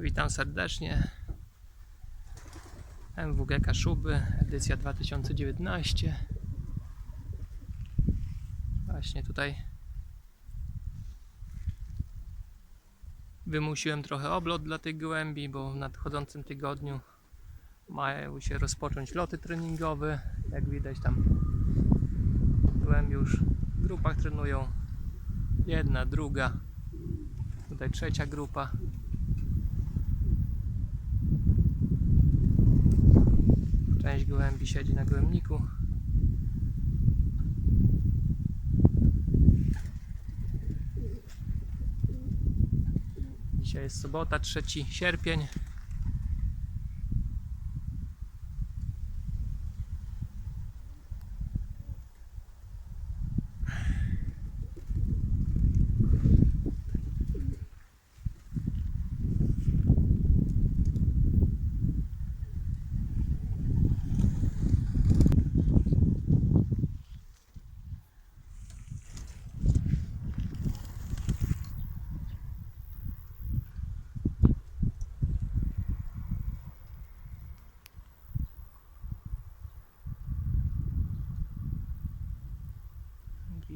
Witam serdecznie. MWG Kaszuby, edycja 2019. Właśnie tutaj wymusiłem trochę oblot dla tych gołębi, bo w nadchodzącym tygodniu mają się rozpocząć loty treningowe. Jak widać tam gołębie już w grupach trenują. Jedna, druga, tutaj trzecia grupa. Część gołębi siedzi na gołębniku. Dzisiaj jest sobota, 3 sierpień.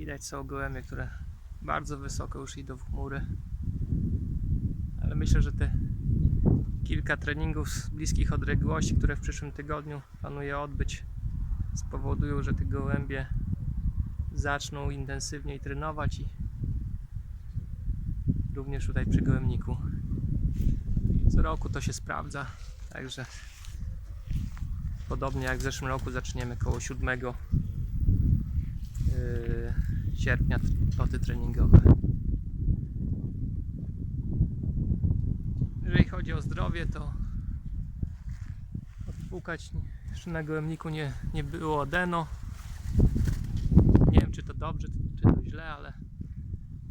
Widać są gołębie, które bardzo wysoko już idą w chmury. Ale myślę, że te kilka treningów z bliskich odległości, które w przyszłym tygodniu planuję odbyć, spowodują, że te gołębie zaczną intensywniej trenować i również tutaj przy gołębniku. Co roku to się sprawdza, także podobnie jak w zeszłym roku zaczniemy koło 7 yy, sierpnia loty treningowe. Jeżeli chodzi o zdrowie, to odpukać jeszcze na nie, nie było adeno. Nie wiem czy to dobrze, czy to źle, ale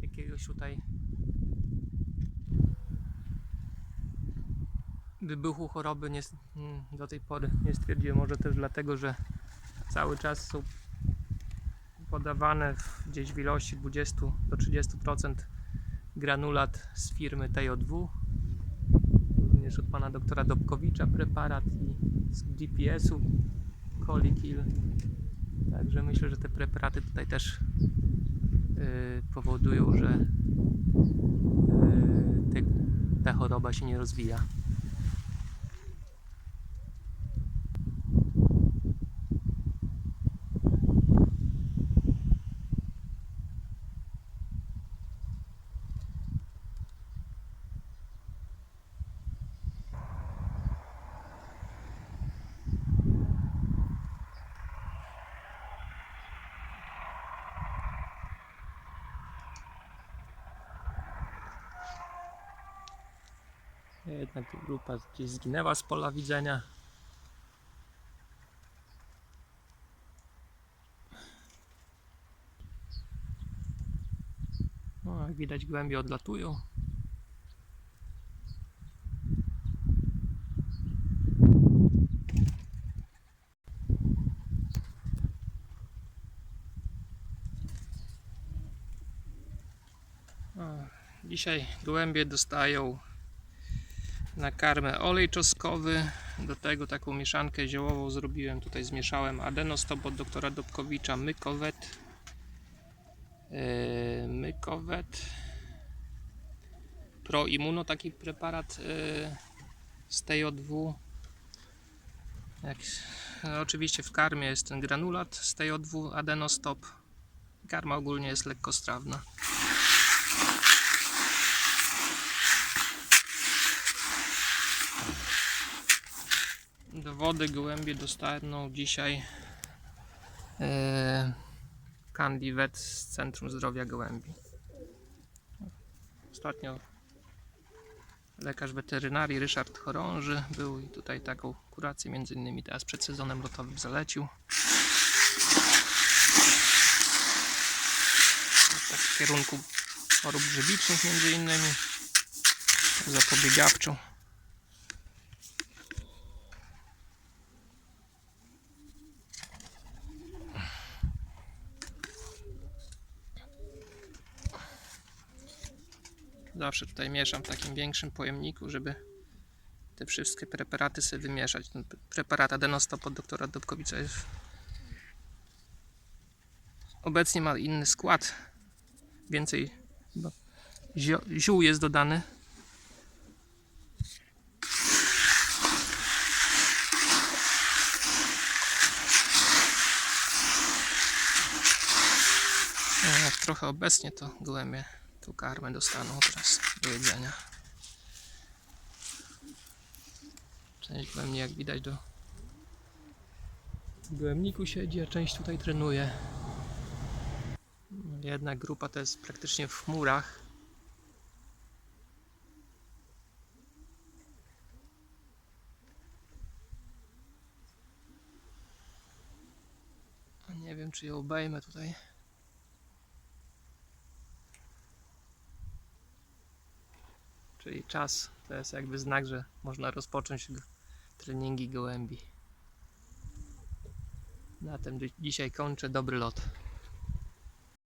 jakiegoś tutaj wybuchu choroby nie, do tej pory nie stwierdziłem. Może też dlatego, że cały czas są podawane w, gdzieś w ilości 20 do 30% granulat z firmy TJ2. Również od pana doktora Dobkowicza preparat i z GPS-u Colikil. Także myślę, że te preparaty tutaj też yy, powodują, że yy, te, ta choroba się nie rozwija. Jednak grupa gdzieś zginęła z pola widzenia. No, jak widać głębie odlatują. Dzisiaj gołębie dostają na karmę olej czosnkowy. Do tego taką mieszankę ziołową zrobiłem. Tutaj zmieszałem adenostop od doktora Dobkowicza, mykowet, yy, mykowet, proimmuno taki preparat yy, z TJ2. Jak, no, oczywiście w karmie jest ten granulat z TJ2 adenostop. Karma ogólnie jest lekkostrawna. Wody gołębie dostaną dzisiaj e, Candy Vet z Centrum Zdrowia Gołębi. Ostatnio lekarz weterynarii Ryszard Chorąży był i tutaj taką kurację między innymi teraz przed sezonem lotowym zalecił. Tak w kierunku chorób grzybicznych między innymi zapobiegawczą. Zawsze tutaj mieszam w takim większym pojemniku, żeby te wszystkie preparaty sobie wymieszać. Ten pre- preparat adenostop od doktora Dobkowicza jest obecnie ma inny skład. Więcej ziół jest dodany. No, trochę obecnie to gołębie tu karmę dostaną teraz do jedzenia. Część gołębni jak widać do gołębniku siedzi, a część tutaj trenuje. Jedna grupa to jest praktycznie w chmurach. Nie wiem, czy ją obejmę tutaj. Czyli czas to jest jakby znak, że można rozpocząć treningi gołębi. Na tym dzi- dzisiaj kończę. Dobry lot.